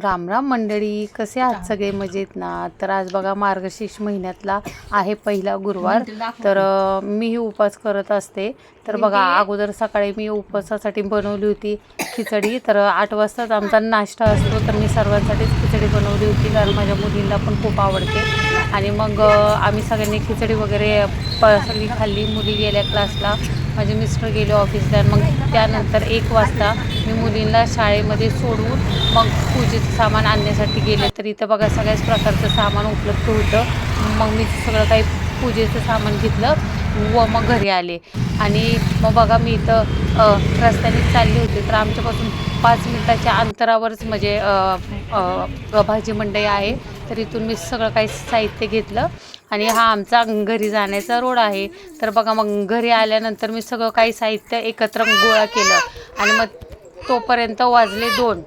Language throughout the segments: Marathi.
राम राम मंडळी कसे आहात सगळे मजेत ना? तर आज बघा मार्गशीर्ष महिन्यातला आहे पहिला गुरुवार. तर मीही उपवास करत असते. तर बघा अगोदर सकाळी मी उपवासासाठी बनवली होती खिचडी. तर आठ वाजताच आमचा नाश्ता असतो. तर मी सर्वांसाठीच खिचडी बनवली होती कारण माझ्या मुलींना पण खूप आवडते. आणि मग आम्ही सगळ्यांनी खिचडी वगैरे प सगळी खाल्ली. मुली गेल्या क्लासला. माझे मिस्टर गेले ऑफिसला. मग त्यानंतर एक वाजता मी मुलींना शाळेमध्ये सोडून मग पूजेचं सामान आणण्यासाठी गेले. तर इथं बघा सगळ्याच प्रकारचं सामान उपलब्ध होतं. मग मी सगळं काही पूजेचं सामान घेतलं व मग घरी आले. आणि मग बघा मी इथं रस्त्याने चालली होते. तर आमच्यापासून पाच मिनिटाच्या अंतरावरच म्हणजे भाजी मंडई आहे. तर इथून मी सगळं काही साहित्य घेतलं. आणि हा आमचा घरी जाण्याचा रोड आहे. तर बघा मग घरी आल्यानंतर मी सगळं काही साहित्य एकत्र गोळा केलं. आणि मग तोपर्यंत वाजले दोन.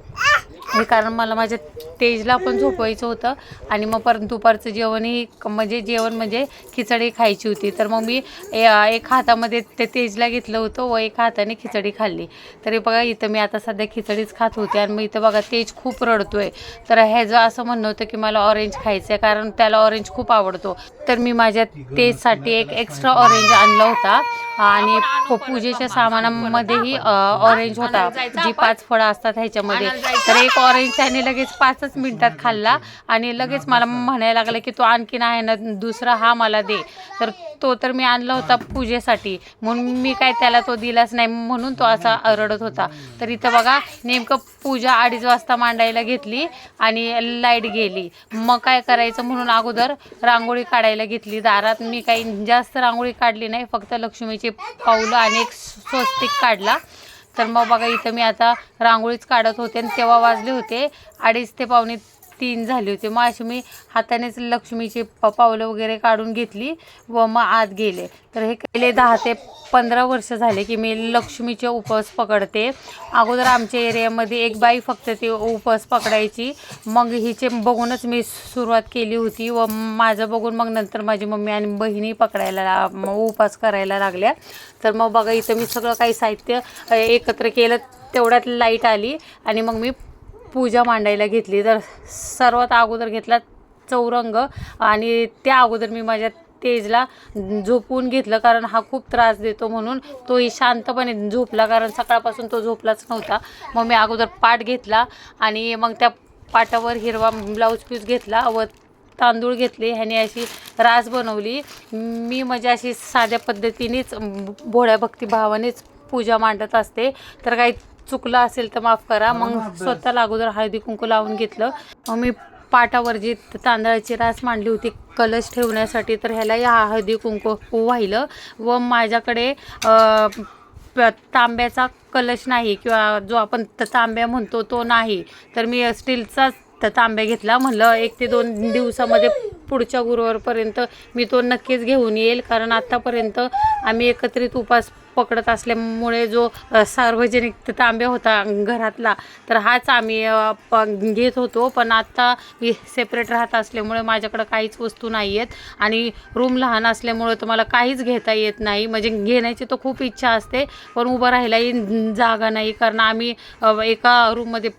हे कारण मला माझ्या तेजला पण झोपवायचं होतं आणि मग परत दुपारचं जेवणही म्हणजे जेवण म्हणजे खिचडी खायची होती. तर मग मी ए- एक हातामध्ये ते तेजला घेतलं होतं व एका हाताने खिचडी खाल्ली. तरी बघा इथं मी आता सध्या खिचडीच खात होते आणि मग इथं बघा तेज खूप रडतोय. तर ह्याचं असं म्हणणं होतं की मला ऑरेंज खायचं आहे कारण त्याला ऑरेंज खूप आवडतो. तर मी माझ्या तेजसाठी एक एक्स्ट्रा ऑरेंज आणला होता. आणि पूजेच्या सामानामध्येही ऑरेंज होता. जी पाच फळं असतात ह्याच्यामध्ये तर एक ऑरेंज त्याने लगेच पाचच मिनिटात खाल्ला आणि लगेच मला म्हणायला लागलं की तो आणखीन आहे ना दुसरा हा मला दे. तर तो तर मी आणला होता पूजेसाठी. म्हणून मी काय त्याला तो दिलाच नाही म्हणून तो असा रडत होता. तर इथं बघा नेमकं पूजा अडीच वाजता मांडायला घेतली आणि लाइट गेली. मग काय करायचं म्हणून अगोदर रांगोळी काढायला घेतली. दारात मी काही जास्त रांगोळी काढली नाही फक्त लक्ष्मीचे पाऊलं आणि एक स्वस्तिक काढला. तर मग बघा इथं मी आता रांगोळीच काढत होते आणि तेव्हा वाजले होते. अडीच ते पावणे तीन झाली होती. मग अशी मी हातानेच लक्ष्मीची प पावलं वगैरे काढून घेतली व मग आत गेले. तर हे गेले दहा ते पंधरा वर्ष झाले की मी लक्ष्मीचे उपवास पकडते. अगोदर आमच्या एरियामध्ये एक बाई फक्त ती उपवास पकडायची. मग हिचे बघूनच मी सुरुवात केली होती व माझं बघून मग नंतर माझी मम्मी आणि बहिणी पकडायला उपवास करायला लागल्या. तर मग बघा इथं मी सगळं काही साहित्य एकत्र केलं. तेवढ्यात लाइट आली आणि मग मी पूजा मांडायला घेतली. तर सर्वात अगोदर घेतला चौरंग आणि त्या अगोदर मी माझ्या तेजला झोपवून घेतलं कारण हा खूप त्रास देतो म्हणून तोही शांतपणे झोपला कारण सकाळपासून तो झोपलाच नव्हता. मग मी अगोदर पाट घेतला आणि मग त्या पाटावर हिरवा ब्लाऊज पीस घेतला व तांदूळ घेतले. ह्याने अशी रास बनवली. मी म्हणजे अशी साध्या पद्धतीनेच भोळ्या भक्तिभावानेच पूजा मांडत असते. तर काही चुकलं असेल तर माफ करा. मग स्वतःला अगोदर हळदी कुंकू लावून घेतलं. मग मी पाटावर जी तांदळाची रास मांडली होती कलश ठेवण्यासाठी तर ह्याला या हळदी कुंकू वाहिलं व माझ्याकडे तांब्याचा कलश नाही किंवा जो आपण त- तांब्या म्हणतो तो नाही. तर मी स्टीलचाच तर तांब्या घेतला. म्हणलं एक ते दोन दिवसामध्ये पुढच्या गुरुवारपर्यंत मी तो नक्कीच घेऊन येईल. कारण आत्तापर्यंत आम्ही एकत्रित उपास पकडत असल्यामुळे जो सार्वजनिक तांबे तांब्या होता घरातला तर हाच आम्ही प- घेत होतो. पण आत्ता सेपरेट राहत असल्यामुळे माझ्याकडं काहीच वस्तू नाही आहेत आणि रूम लहान असल्यामुळे तर मला काहीच घेता येत नाही. म्हणजे घेण्याची तर खूप इच्छा असते पण उभं राहिलाही जागा नाही. कारण आम्ही एका रूममध्ये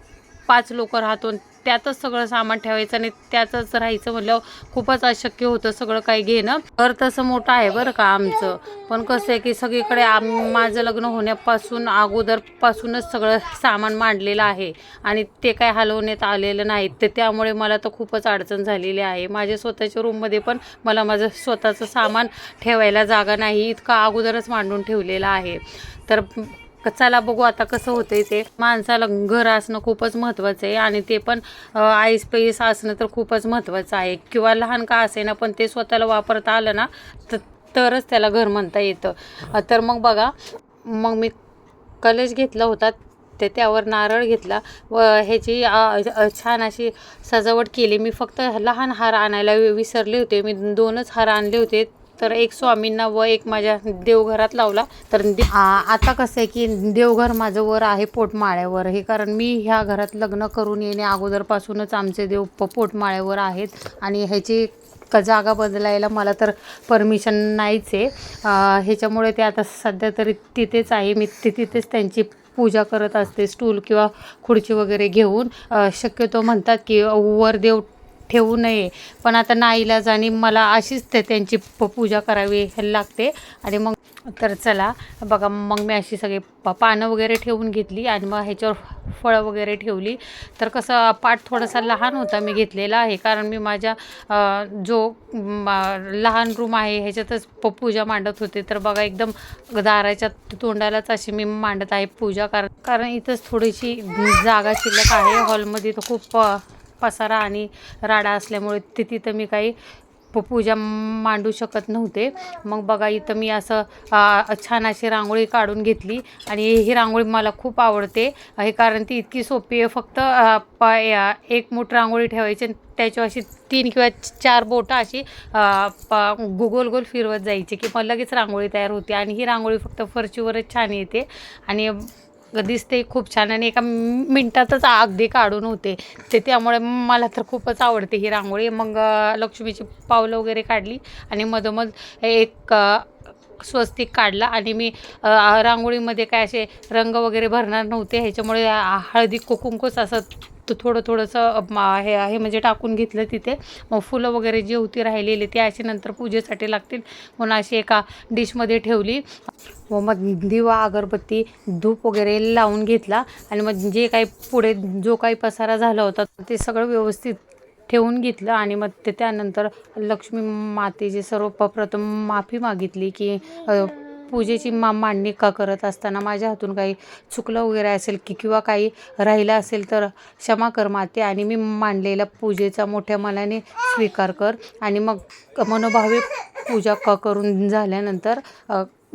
पाच लोक राहतो. त्यातच सगळं सामान ठेवायचं आणि त्यातच राहायचं म्हणल्यावर खूपच अशक्य होतं सगळं काही घेणं. घर तसं मोठं आहे बरं का आमचं. पण कसं आहे की सगळीकडे आम माझं लग्न होण्यापासून अगोदरपासूनच सगळं सामान मांडलेलं आहे आणि ते काय हलवण्यात आलेलं नाही. तर त्यामुळे मला तर खूपच अडचण झालेली आहे. माझ्या स्वतःच्या रूममध्ये पण मला माझं स्वतःचं सामान ठेवायला जागा नाही. इतकं अगोदरच मांडून ठेवलेलं आहे. तर चला बघू आता कसं होतंय ते. माणसाला घर असणं खूपच महत्त्वाचं आहे आणि ते पण आईस पैस असणं तर खूपच महत्त्वाचं आहे. किंवा लहान का असेना पण ते स्वतःला वापरता आलं ना तर तरच त्याला घर म्हणता येतं. तर मग बघा मग मी कलेश घेतला होता ते त्यावर नारळ घेतला. व ह्याची छान अशी सजावट केली. मी फक्त लहान हार आणायला वि- विसरले होते. मी दोनच हार आणले होते. तर एक स्वामींना व एक माझ्या देवघरात लावला. तर दे- आता कसं आहे की देवघर माझं वर आहे पोटमाळ्यावर. हे कारण मी ह्या घरात लग्न करून येणे अगोदरपासूनच आमचे देव प पोटमाळ्यावर आहेत. आणि ह्याची क जागा बदलायला मला तर परमिशन नाहीच आहे. ह्याच्यामुळे ते आता सध्या तरी तिथेच आहे. मी ति तिथेच त्यांची पूजा करत असते. स्टूल किंवा खुर्ची वगैरे घेऊन. शक्यतो म्हणतात की वर देव ठेवू नये. पण आता नाईलाज आणि मला अशीच ते त्यांची प पूजा करावी लागते. आणि मग तर चला बघा मग मी अशी सगळी प पानं वगैरे ठेवून घेतली आणि मग ह्याच्यावर फळं वगैरे ठेवली. तर कसं पाट थोडासा लहान होता मी घेतलेला आहे. कारण मी माझ्या जो लहान रूम आहे ह्याच्यातच प पूजा मांडत होते. तर बघा एकदम दाराच्या तोंडालाच अशी मी मांडत आहे पूजा. कारण कारण इथंच थोडीशी जागा शिल्लक आहे. हॉलमध्ये तर खूप पसारा आणि राडा असल्यामुळे ते तिथं मी काही प पूजा मांडू शकत नव्हते. मग बघा इथं मी असं छान अशी रांगोळी काढून घेतली आणि ही रांगोळी मला खूप आवडते. हे कारण ती इतकी सोपी आहे. फक्त प एक मूठ रांगोळी ठेवायची आणि त्याच्यावर अशी तीन किंवा चार बोटं अशी प गोल गोल फिरवत जायची की मग लगेच रांगोळी तयार होते आणि ही रांगोळी फक्त फरशीवरच छान येते. आणि दिसते खूप छान आणि एका मिनटातच अगदी काढून होते. ते त्यामुळे मला तर खूपच आवडते ही रांगोळी. मग लक्ष्मीची पावलं वगैरे काढली आणि मधोमध एक स्वस्तिक काढला आणि मी रांगोळीमध्ये काय असे रंग वगैरे भरणार नव्हते ह्याच्यामुळे हळदी कुंकूच असं थोडं थोडंसं हे हे म्हणजे टाकून घेतलं तिथे. मग फुलं वगैरे जी होती राहिलेली ती अशी नंतर पूजेसाठी लागतील म्हणून अशी एका डिशमध्ये ठेवली. व मग दिवा अगरबत्ती धूप वगैरे लावून घेतला आणि मग जे काही पुढे जो काही पसारा झाला होता ते सगळं व्यवस्थित ठेवून घेतलं आणि मग ते त्यानंतर लक्ष्मी मातेची सर्वप्रथम माफी मागितली की पूजेची मा मांडणी का करत असताना माझ्या हातून काही चुकलं वगैरे असेल की किंवा काही राहिलं असेल तर क्षमा कर माते आणि मी मांडलेल्या पूजेचा मोठ्या मनाने स्वीकार कर आणि मग मनोभावे पूजा क करून झाल्यानंतर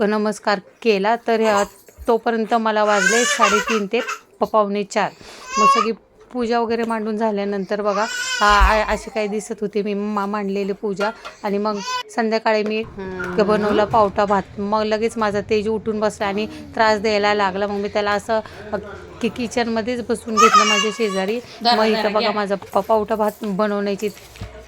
नमस्कार केला तर ह्या- तोपर्यंत मला वाजले साडेतीन ते पावणे चार. मग सगळी पूजा वगैरे मांडून झाल्यानंतर बघा अशी काही दिसत होती. मी मा मांडलेली पूजा. आणि मग संध्याकाळी मी बनवला पावटा भात. मग लगेच माझा तेज उठून बसला आणि त्रास द्यायला लागला. मग मी त्याला असं कि किचनमध्येच बसून घेतलं माझ्या शेजारी. मग इथं बघा माझा पावटा भात बनवण्याची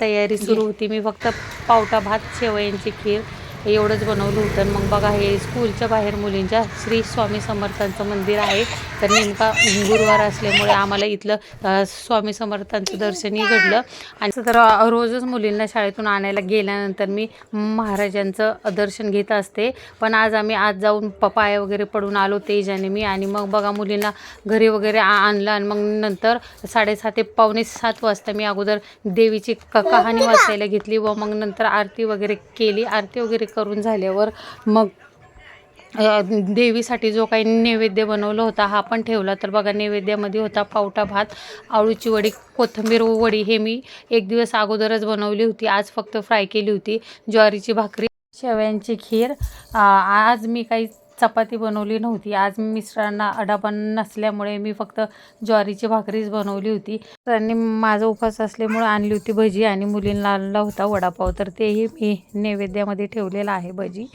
तयारी सुरू होती. मी फक्त पावटा भात शेवयांची खीर एवढंच बनवलं होतं. मग बघा हे स्कूलच्या बाहेर मुलींच्या श्री स्वामी समर्थांचं मंदिर आहे. तर नेमका गुरुवार असल्यामुळे आम्हाला इथलं स्वामी समर्थांचं दर्शनही घडलं. आणि तर रोजच मुलींना शाळेतून आणायला गेल्यानंतर मी महाराजांचं दर्शन घेत असते. पण आज आम्ही आज जाऊन प पाया वगैरे पडून आलो तेजाने मी. आणि मग बघा मुलींना घरी वगैरे आ आणलं. आणि मग नंतर साडेसात ते पावणे सात वाजता मी अगोदर देवीची क कहाणी वाचायला घेतली व मग नंतर आरती वगैरे केली. आरती वगैरे करून झाल्यावर मग देवीसाठी जो काही नैवेद्य बनवला होता हा पण ठेवला. तर बघा नैवेद्यामध्ये होता पावटा भात आळूची वडी कोथिंबीर वडी हे मी एक दिवस अगोदरच बनवली होती. आज फक्त फ्राय केली होती. ज्वारीची भाकरी शेवयांची खीर. आज मी काही चपाती बनवली नव्हती. आज मिस्टरांना अडापण नसल्यामुळे मी फक्त ज्वारीची भाकरीच बनवली होती. त्यांनी माझा उपवास असल्यामुळे आणली होती भजी आणि मुलींना आणला होता वडापाव. तर तेही मी नैवेद्यामध्ये ठेवलेला आहे भजी.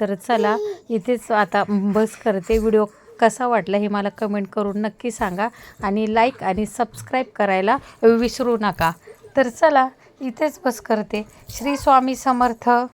तर चला इथेच आता बस करते. व्हिडिओ कसा वाटला हे मला कमेंट करून नक्की सांगा आणि लाईक आणि सबस्क्राईब करायला विसरू नका. तर चला इथेच बस करते. श्री स्वामी समर्थ.